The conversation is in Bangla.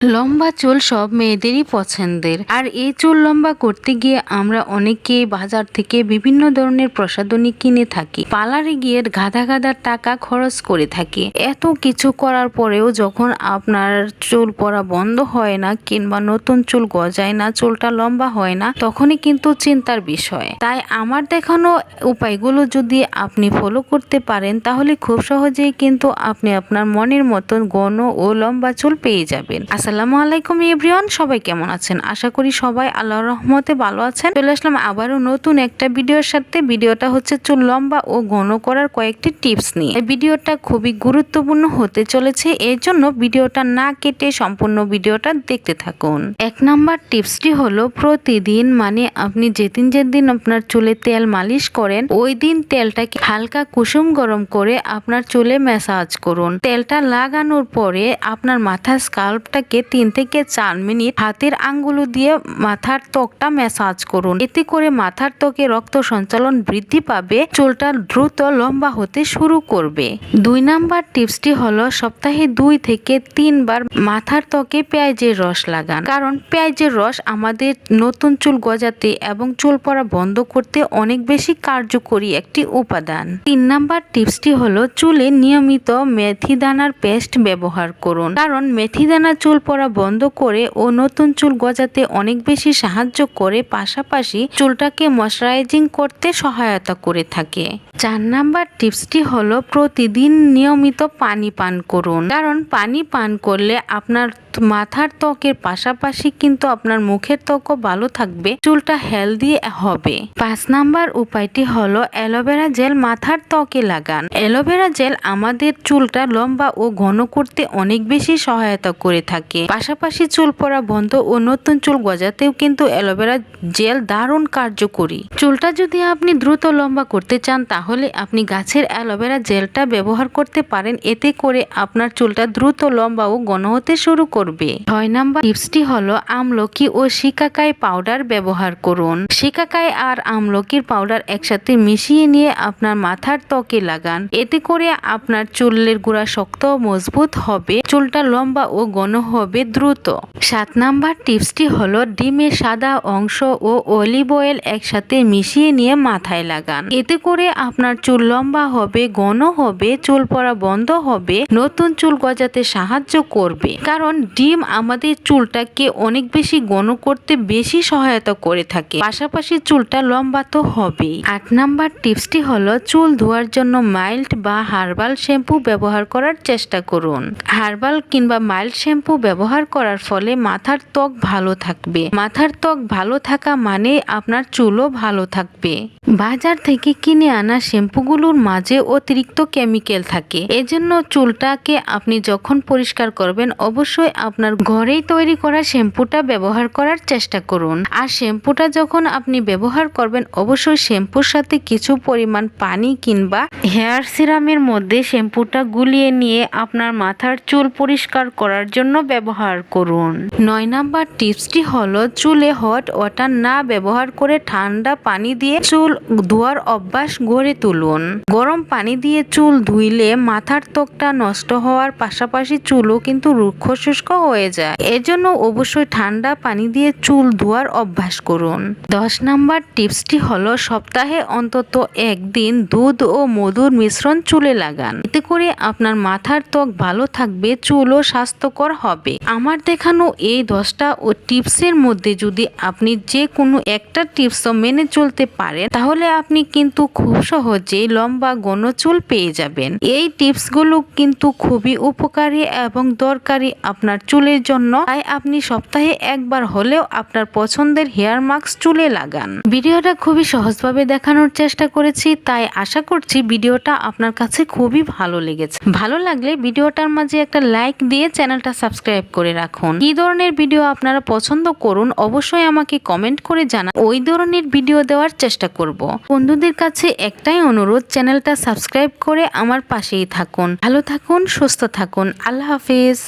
লম্বা চুল সব মেয়েদেরই পছন্দের। আর এই চুল লম্বা করতে গিয়ে আমরা অনেকে বাজার থেকে বিভিন্ন ধরনের প্রসাধনী কিনে থাকি। পার্লারে গিয়ে গাদা গাদা টাকা খরচ করে থাকি। এত কিছু করার পরেও যখন আপনার চুল পড়া বন্ধ হয় না কিংবা নতুন চুল গজায় না, চুলটা লম্বা হয় না, তখনই কিন্তু চিন্তার বিষয়। তাই আমার দেখানো উপায়গুলো যদি আপনি ফলো করতে পারেন, তাহলে খুব সহজেই কিন্তু আপনি আপনার মনের মতন ঘন ও লম্বা চুল পেয়ে যাবেন। আসসালামু আলাইকুম এভরিওয়ান, সবাই কেমন আছেন? আশা করি সবাই আল্লাহর রহমতে ভালো আছেন। চলে আসলাম আবারও নতুন একটা ভিডিওর সাথে। ভিডিওটা হচ্ছে চুল লম্বা ও ঘন করার কয়েকটি টিপস নিয়ে। এই ভিডিওটা খুবই গুরুত্বপূর্ণ হতে চলেছে এর জন্য ভিডিওটা না কেটে সম্পূর্ণ ভিডিওটা দেখতে থাকুন। এক নাম্বার টিপসটি হলো, প্রতিদিন মানে আপনি যেদিন যেদিন আপনার চুলে তেল মালিশ করেন, ওই দিন তেলটাকে হালকা কুসুম গরম করে আপনার চুলে ম্যাসাজ করুন। তেলটা লাগানোর পরে আপনার মাথার স্কাল্পটাকে তিন থেকে চার মিনিট হাতের আঙ্গুলো দিয়ে মাথার ত্বকটা ম্যাসাজ করুন। এতে করে মাথার ত্বকে রক্ত সঞ্চালন বৃদ্ধি পাবে, চুলটা দ্রুত লম্বা হতে শুরু করবে। দুই নাম্বার টিপসটি হলো সপ্তাহে দুই থেকে তিনবার মাথার ত্বকে পেঁয়াজের রস লাগান। কারণ পেঁয়াজের রস আমাদের নতুন চুল গজাতে এবং চুল পড়া বন্ধ করতে অনেক বেশি কার্যকরী একটি উপাদান। তিন নাম্বার টিপসটি হলো চুলে নিয়মিত মেথি দানার পেস্ট ব্যবহার করুন। কারণ মেথি দানা চুল পড়া বন্ধ করে ও নতুন চুল গজাতে অনেক বেশি সাহায্য করে, পাশাপাশি চুলটাকে ময়শ্চারাইজিং করতে সহায়তা করে থাকে। চার নাম্বার টিপসটি হলো প্রতিদিন নিয়মিত পানি পান করুন। কারণ পানি পান করলে আপনার মাথার ত্বকের পাশাপাশি কিন্তু আপনার মুখের ত্বকও ভালো থাকবে, চুলটা হেলদি হবে। পাঁচ নাম্বার উপায়টি হলো অ্যালোভেরা জেল মাথার ত্বকে লাগান। অ্যালোভেরা জেল আমাদের চুলটা লম্বা ও ঘন করতে অনেক বেশি সহায়তা করে থাকে। পাশাপাশি চুল পড়া বন্ধ ও নতুন চুল গজাতেও কিন্তু অ্যালোভেরা জেল দারুণ কার্যকরী। চুলটা যদি আপনি দ্রুত লম্বা করতে চান তাহলে আপনি গাছের অ্যালোভেরা জেলটা ব্যবহার করতে পারেন। এতে করে আপনার চুলটা দ্রুত, লম্বা ও ঘন হতে শুরু করবে। ছয় নাম্বার টিপসটি হলো আমলকি ও শিকাকাই পাউডার ব্যবহার করুন। শিকাকাই আর আমলকির পাউডার একসাথে মিশিয়ে নিয়ে আপনার মাথার ত্বকে লাগান। এতে করে আপনার চুলের গোড়া শক্ত মজবুত হবে, চুলটা লম্বা ও ঘন হবে দ্রুত। সাত নাম্বার টিপসটি হলো ডিমের সাদা অংশ ও অলিভ অয়েল একসাথে মিশিয়ে নিয়ে মাথায় লাগান। এতে করে আপনার চুল লম্বা হবে, ঘন হবে, চুল পড়া বন্ধ হবে, নতুন চুল গজাতে সাহায্য করবে। কারণ ডিম আমাদের চুলটাকে অনেক বেশি ঘন করতে বেশি সহায়তা করে থাকে। পাশাপাশি চুলটা লম্বা তো হবেই। আট নাম্বার টিপসটি হলো চুল ধোয়ার জন্য মাইল্ড বা হার্বাল শ্যাম্পু ব্যবহার করার চেষ্টা করুন। হার্বাল কিংবা মাইল্ড শ্যাম্পু ব্যবহার করার ফলে মাথার ত্বক ভালো থাকবে। মাথার ত্বক ভালো থাকা মানে আপনার চুলও ভালো থাকবে। বাজার থেকে কিনে আনা শ্যাম্পুগুলোর মাঝে অতিরিক্ত কেমিক্যাল থাকে। এজন্য চুলটাকে আপনি যখন পরিষ্কার করবেন, অবশ্যই আপনার ঘরেই তৈরি করা শ্যাম্পুটা ব্যবহার করার চেষ্টা করুন। আর শ্যাম্পুটা যখন আপনি ব্যবহার করবেন, অবশ্যই শ্যাম্পুর সাথে কিছু পরিমাণ পানি কিংবা হেয়ার সিরামের মধ্যে শ্যাম্পুটা গুলিয়ে নিয়ে আপনার মাথার চুল পরিষ্কার করার জন্য ব্যবহার করুন। নয় নাম্বার টিপসটি হলো, চুলে হট ওয়াটার না ব্যবহার করে ঠান্ডা পানি দিয়ে চুল ধোয়ার অভ্যাস গড়ে তুলুন। গরম পানি দিয়ে চুল ধুইলে মাথার ত্বকটা নষ্ট হওয়ার পাশাপাশি চুলও কিন্তু রুক্ষ শুষ্ক হয়ে যায়। এজন্য অবশ্যই ঠান্ডা পানি দিয়ে চুল ধোয়ার অভ্যাস করুন। দশ নাম্বার টিপসটি হলো সপ্তাহে অন্তত একদিন দুধ ও মধুর মিশ্রণ চুলে লাগান। এতে করে আপনার মাথার ত্বক ভালো থাকবে, চুলও স্বাস্থ্যকর হবে। আমার দেখানো এই দশটা ও টিপসের মধ্যে যদি আপনি যে কোনো একটা টিপস মেনে চলতে পারেন, তাহলে আপনি কিন্তু খুব সহজেই লম্বা ঘন চুল পেয়ে যাবেন। এই টিপসগুলো কিন্তু খুবই উপকারী এবং দরকারি আপনার চুলের জন্য। তাই আপনি সপ্তাহে একবার হলেও আপনার পছন্দের হেয়ার মাস্ক চুলে লাগান। ভিডিওটা খুবই সহজভাবে দেখানোর চেষ্টা করেছি, তাই আশা করছি ভিডিওটা আপনার কাছে খুবই ভালো লেগেছে। ভালো লাগলে ভিডিওটার মাঝে একটা লাইক দিয়ে চ্যানেলটা সাবস্ক্রাইব করে রাখুন। কি ধরনের ভিডিও আপনারা পছন্দ করুন অবশ্যই আমাকে কমেন্ট করে জানান। ওই ধরনের ভিডিও দেওয়ার চেষ্টা করব। বন্ধুদের কাছে একটাই অনুরোধ চ্যানেলটা সাবস্ক্রাইব করে আমার পাশেই থাকুন। ভালো থাকুন সুস্থ থাকুন। আল্লাহ হাফিজ।